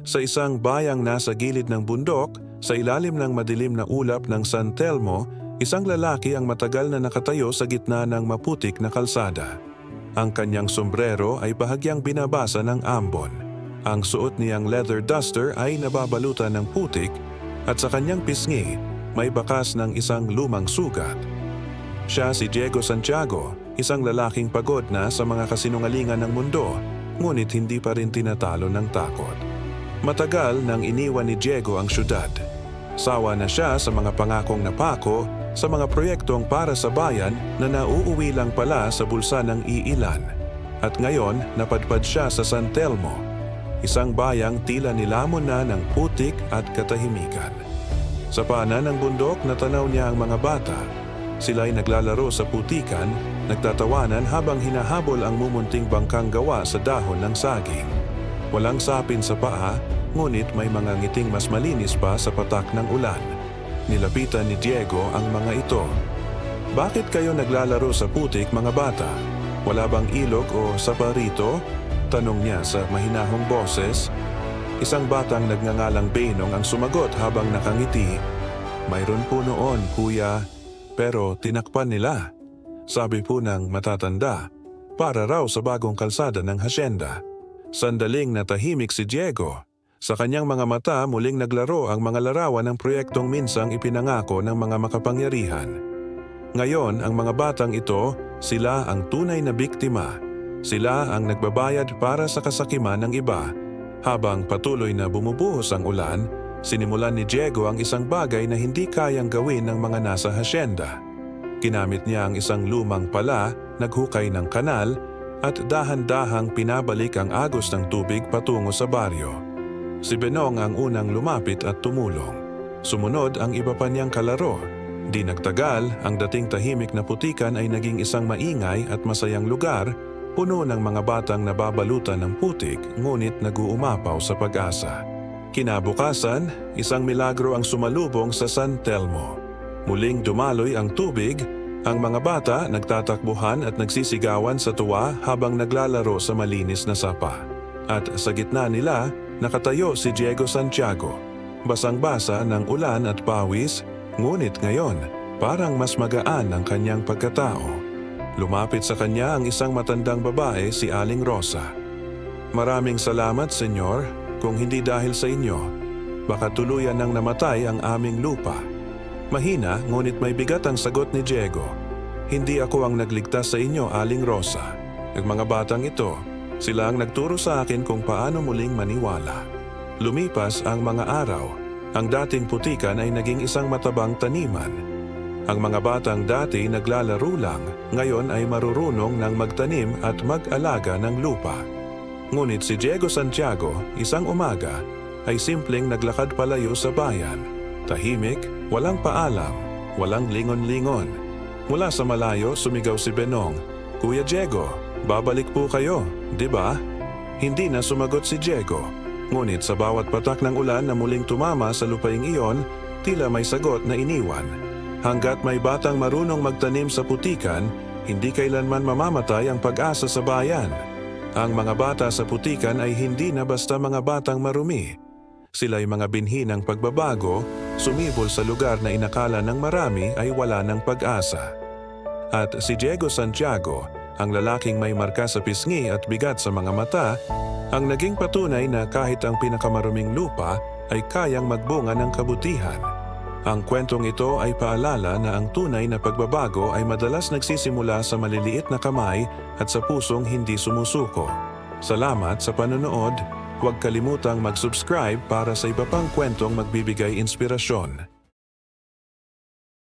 Sa isang bayang nasa gilid ng bundok, sa ilalim ng madilim na ulap ng San Telmo, isang lalaki ang matagal na nakatayo sa gitna ng maputik na kalsada. Ang kanyang sombrero ay bahagyang binabasa ng ambon. Ang suot niyang leather duster ay nababalutan ng putik at sa kanyang pisngi may bakas ng isang lumang sugat. Siya si Diego Santiago, isang lalaking pagod na sa mga kasinungalingan ng mundo, ngunit hindi pa rin tinatalo ng takot. Matagal nang iniwan ni Diego ang syudad. Sawa na siya sa mga pangakong napako, sa mga proyektong para sa bayan na nauuwi lang pala sa bulsa ng iilan. At ngayon, napadpad siya sa San Telmo, isang bayang tila nilamon na ng putik at katahimikan. Sa paanan ng bundok, natanaw niya ang mga bata. Sila'y naglalaro sa putikan, nagtatawanan habang hinahabol ang mumunting bangkang gawa sa dahon ng saging. Walang sapin sa paa, ngunit may mga ngiting mas malinis pa sa patak ng ulan. Nilapitan ni Diego ang mga ito. Bakit kayo naglalaro sa putik mga bata? Wala bang ilog o sapa rito? Tanong niya sa mahinahong boses. Isang batang nagngangalang Benong ang sumagot habang nakangiti. Mayroon po noon, kuya, pero tinakpan nila. Sabi po ng matatanda, para raw sa bagong kalsada ng hasyenda. Sandaling natahimik si Diego. Sa kanyang mga mata muling naglaro ang mga larawan ng proyektong minsang ipinangako ng mga makapangyarihan. Ngayon, ang mga batang ito, sila ang tunay na biktima. Sila ang nagbabayad para sa kasakiman ng iba. Habang patuloy na bumubuhos ang ulan, sinimulan ni Diego ang isang bagay na hindi kayang gawin ng mga nasa hasyenda. Ginamit niya ang isang lumang pala, naghukay ng kanal, at dahan-dahang pinabalik ang agos ng tubig patungo sa baryo. Si Benong ang unang lumapit at tumulong. Sumunod ang iba pa niyang kalaro. Di nagtagal, ang dating tahimik na putikan ay naging isang maingay at masayang lugar, puno ng mga batang nababalutan ng putik ngunit naguumapaw sa pag-asa. Kinabukasan, isang milagro ang sumalubong sa San Telmo. Muling dumaloy ang tubig, ang mga bata nagtatakbuhan at nagsisigawan sa tuwa habang naglalaro sa malinis na sapa. At sa gitna nila, nakatayo si Diego Santiago. Basang-basa ng ulan at pawis, ngunit ngayon, parang mas magaan ang kanyang pagkatao. Lumapit sa kanya ang isang matandang babae si Aling Rosa. Maraming salamat, Senyor, kung hindi dahil sa inyo. Baka tuluyan nang namatay ang aming lupa. Mahina, ngunit may bigat ang sagot ni Diego. Hindi ako ang nagligtas sa inyo, Aling Rosa. Ang mga batang ito, sila ang nagturo sa akin kung paano muling maniwala. Lumipas ang mga araw. Ang dating putikan ay naging isang matabang taniman. Ang mga batang dati naglalaro lang, ngayon ay marurunong ng magtanim at mag-alaga ng lupa. Ngunit si Diego Santiago, isang umaga, ay simpleng naglakad palayo sa bayan. Tahimik, walang paalam, walang lingon-lingon. Mula sa malayo, sumigaw si Benong, Kuya Diego, babalik po kayo, di ba? Hindi na sumagot si Diego. Ngunit sa bawat patak ng ulan na muling tumama sa lupaing iyon, tila may sagot na iniwan. Hanggat may batang marunong magtanim sa putikan, hindi kailanman mamamatay ang pag-asa sa bayan. Ang mga bata sa putikan ay hindi na basta mga batang marumi. Sila'y mga binhi ng pagbabago, sumibol sa lugar na inakala ng marami ay wala ng pag-asa. At si Diego Santiago, ang lalaking may marka sa pisngi at bigat sa mga mata, ang naging patunay na kahit ang pinakamaruming lupa ay kayang magbunga ng kabutihan. Ang kwentong ito ay paalala na ang tunay na pagbabago ay madalas nagsisimula sa maliliit na kamay at sa pusong hindi sumusuko. Salamat sa panonood. Huwag kalimutang mag-subscribe para sa iba pang kwentong magbibigay inspirasyon.